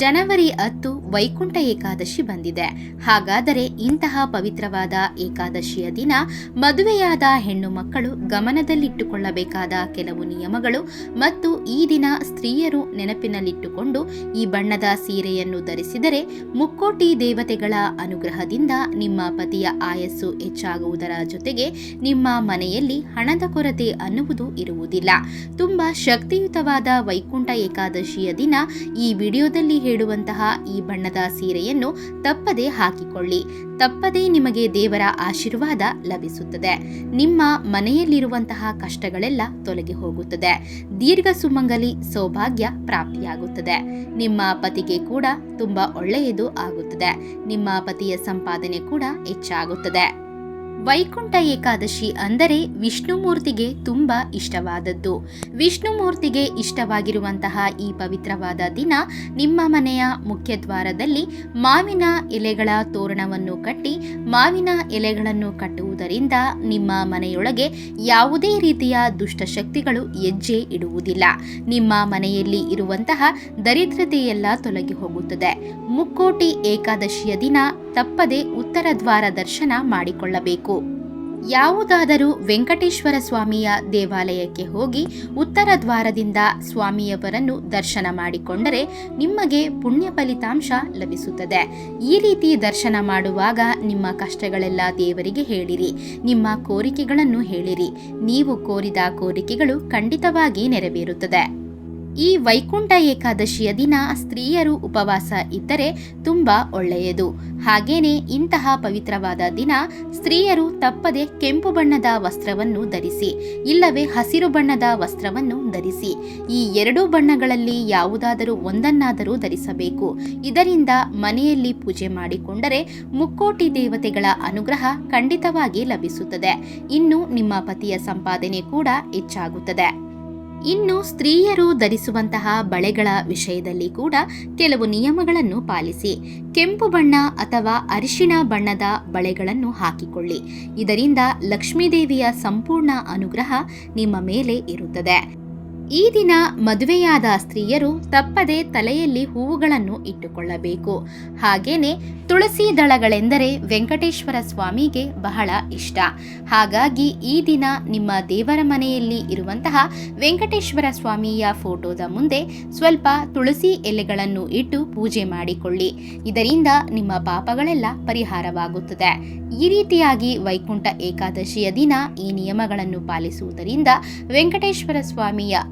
ಜನವರಿ ಹತ್ತು ವೈಕುಂಠ ಏಕಾದಶಿ ಬಂದಿದೆ. ಹಾಗಾದರೆ ಇಂತಹ ಪವಿತ್ರವಾದ ಏಕಾದಶಿಯ ದಿನ ಮದುವೆಯಾದ ಹೆಣ್ಣು ಮಕ್ಕಳು ಗಮನದಲ್ಲಿಟ್ಟುಕೊಳ್ಳಬೇಕಾದ ಕೆಲವು ನಿಯಮಗಳು ಮತ್ತು ಈ ದಿನ ಸ್ತ್ರೀಯರು ನೆನಪಿನಲ್ಲಿಟ್ಟುಕೊಂಡು ಈ ಬಣ್ಣದ ಸೀರೆಯನ್ನು ಧರಿಸಿದರೆ ಮುಕ್ಕೋಟಿ ದೇವತೆಗಳ ಅನುಗ್ರಹದಿಂದ ನಿಮ್ಮ ಪತಿಯ ಆಯಸ್ಸು ಹೆಚ್ಚಾಗುವುದರ ಜೊತೆಗೆ ನಿಮ್ಮ ಮನೆಯಲ್ಲಿ ಹಣದ ಕೊರತೆ ಅನ್ನುವುದು ಇರುವುದಿಲ್ಲ. ತುಂಬಾ ಶಕ್ತಿಯುತವಾದ ವೈಕುಂಠ ಏಕಾದಶಿಯ ದಿನ ಈ ವಿಡಿಯೋದಲ್ಲಿ ಹೇಳುವಂತಹ ಈ ಬಣ್ಣದ ಸೀರೆಯನ್ನು ತಪ್ಪದೆ ಹಾಕಿಕೊಳ್ಳಿ. ತಪ್ಪದೆ ನಿಮಗೆ ದೇವರ ಆಶೀರ್ವಾದ ಲಭಿಸುತ್ತದೆ. ನಿಮ್ಮ ಮನೆಯಲ್ಲಿರುವಂತಹ ಕಷ್ಟಗಳೆಲ್ಲ ತೊಲಗಿ ಹೋಗುತ್ತದೆ. ದೀರ್ಘ ಸುಮಂಗಲಿ ಸೌಭಾಗ್ಯ ಪ್ರಾಪ್ತಿಯಾಗುತ್ತದೆ. ನಿಮ್ಮ ಪತಿಗೆ ಕೂಡ ತುಂಬಾ ಒಳ್ಳೆಯದು ಆಗುತ್ತದೆ. ನಿಮ್ಮ ಪತಿಯ ಸಂಪಾದನೆ ಕೂಡ ಹೆಚ್ಚಾಗುತ್ತದೆ. ವೈಕುಂಠ ಏಕಾದಶಿ ಅಂದರೆ ವಿಷ್ಣುಮೂರ್ತಿಗೆ ತುಂಬ ಇಷ್ಟವಾದದ್ದು. ವಿಷ್ಣುಮೂರ್ತಿಗೆ ಇಷ್ಟವಾಗಿರುವಂತಹ ಈ ಪವಿತ್ರವಾದ ದಿನ ನಿಮ್ಮ ಮನೆಯ ಮುಖ್ಯದ್ವಾರದಲ್ಲಿ ಮಾವಿನ ಎಲೆಗಳ ತೋರಣವನ್ನು ಕಟ್ಟಿ, ಮಾವಿನ ಎಲೆಗಳನ್ನು ಕಟ್ಟುವುದರಿಂದ ನಿಮ್ಮ ಮನೆಯೊಳಗೆ ಯಾವುದೇ ರೀತಿಯ ದುಷ್ಟಶಕ್ತಿಗಳು ಹೆಜ್ಜೆ ಇಡುವುದಿಲ್ಲ. ನಿಮ್ಮ ಮನೆಯಲ್ಲಿ ಇರುವಂತಹ ದರಿದ್ರತೆಯೆಲ್ಲ ತೊಲಗಿ ಹೋಗುತ್ತದೆ ಮುಕ್ಕೋಟಿ ಏಕಾದಶಿಯ ದಿನ ತಪ್ಪದೆ ಉತ್ತರ ದ್ವಾರ ದರ್ಶನ ಮಾಡಿಕೊಳ್ಳಬೇಕು. ಯಾವುದಾದರೂ ವೆಂಕಟೇಶ್ವರ ಸ್ವಾಮಿಯ ದೇವಾಲಯಕ್ಕೆ ಹೋಗಿ ಉತ್ತರ ದ್ವಾರದಿಂದ ಸ್ವಾಮಿಯವರನ್ನು ದರ್ಶನ ಮಾಡಿಕೊಂಡರೆ ನಿಮಗೆ ಪುಣ್ಯ ಫಲಿತಾಂಶ ಲಭಿಸುತ್ತದೆ. ಈ ರೀತಿ ದರ್ಶನ ಮಾಡುವಾಗ ನಿಮ್ಮ ಕಷ್ಟಗಳೆಲ್ಲ ದೇವರಿಗೆ ಹೇಳಿರಿ. ನಿಮ್ಮ ಕೋರಿಕೆಗಳನ್ನು ಹೇಳಿರಿ. ನೀವು ಕೋರಿದ ಕೋರಿಕೆಗಳು ಖಂಡಿತವಾಗಿ ನೆರವೇರುತ್ತದೆ. ಈ ವೈಕುಂಠ ಏಕಾದಶಿಯ ದಿನ ಸ್ತ್ರೀಯರು ಉಪವಾಸ ಇದ್ದರೆ ತುಂಬ ಒಳ್ಳೆಯದು. ಹಾಗೇನೆ ಇಂತಹ ಪವಿತ್ರವಾದ ದಿನ ಸ್ತ್ರೀಯರು ತಪ್ಪದೆ ಕೆಂಪು ಬಣ್ಣದ ವಸ್ತ್ರವನ್ನು ಧರಿಸಿ, ಇಲ್ಲವೇ ಹಸಿರು ಬಣ್ಣದ ವಸ್ತ್ರವನ್ನು ಧರಿಸಿ, ಈ ಎರಡೂ ಬಣ್ಣಗಳಲ್ಲಿ ಯಾವುದಾದರೂ ಒಂದನ್ನಾದರೂ ಧರಿಸಬೇಕು. ಇದರಿಂದ ಮನೆಯಲ್ಲಿ ಪೂಜೆ ಮಾಡಿಕೊಂಡರೆ ಮುಕ್ಕೋಟಿ ದೇವತೆಗಳ ಅನುಗ್ರಹ ಖಂಡಿತವಾಗಿ ಲಭಿಸುತ್ತದೆ. ಇನ್ನು ನಿಮ್ಮ ಪತಿಯ ಸಂಪಾದನೆ ಕೂಡ ಹೆಚ್ಚಾಗುತ್ತದೆ. ಇನ್ನು ಸ್ತ್ರೀಯರು ಧರಿಸುವಂತಹ ಬಳೆಗಳ ವಿಷಯದಲ್ಲಿ ಕೂಡ ಕೆಲವು ನಿಯಮಗಳನ್ನು ಪಾಲಿಸಿ. ಕೆಂಪು ಬಣ್ಣ ಅಥವಾ ಅರಿಶಿಣ ಬಣ್ಣದ ಬಳೆಗಳನ್ನು ಹಾಕಿಕೊಳ್ಳಿ. ಇದರಿಂದ ಲಕ್ಷ್ಮೀದೇವಿಯ ಸಂಪೂರ್ಣ ಅನುಗ್ರಹ ನಿಮ್ಮ ಮೇಲೆ ಇರುತ್ತದೆ. ಈ ದಿನ ಮದುವೆಯಾದ ಸ್ತ್ರೀಯರು ತಪ್ಪದೆ ತಲೆಯಲ್ಲಿ ಹೂವುಗಳನ್ನು ಇಟ್ಟುಕೊಳ್ಳಬೇಕು. ಹಾಗೇನೆ ತುಳಸಿ ದಳಗಳೆಂದರೆ ವೆಂಕಟೇಶ್ವರ ಸ್ವಾಮಿಗೆ ಬಹಳ ಇಷ್ಟ. ಹಾಗಾಗಿ ಈ ದಿನ ನಿಮ್ಮ ದೇವರ ಮನೆಯಲ್ಲಿ ಇರುವಂತಹ ವೆಂಕಟೇಶ್ವರ ಸ್ವಾಮಿಯ ಫೋಟೋದ ಮುಂದೆ ಸ್ವಲ್ಪ ತುಳಸಿ ಎಲೆಗಳನ್ನು ಇಟ್ಟು ಪೂಜೆ ಮಾಡಿಕೊಳ್ಳಿ. ಇದರಿಂದ ನಿಮ್ಮ ಪಾಪಗಳೆಲ್ಲ ಪರಿಹಾರವಾಗುತ್ತದೆ. ಈ ರೀತಿಯಾಗಿ ವೈಕುಂಠ ಏಕಾದಶಿಯ ದಿನ ಈ ನಿಯಮಗಳನ್ನು ಪಾಲಿಸುವುದರಿಂದ ವೆಂಕಟೇಶ್ವರ ಸ್ವಾಮಿಯ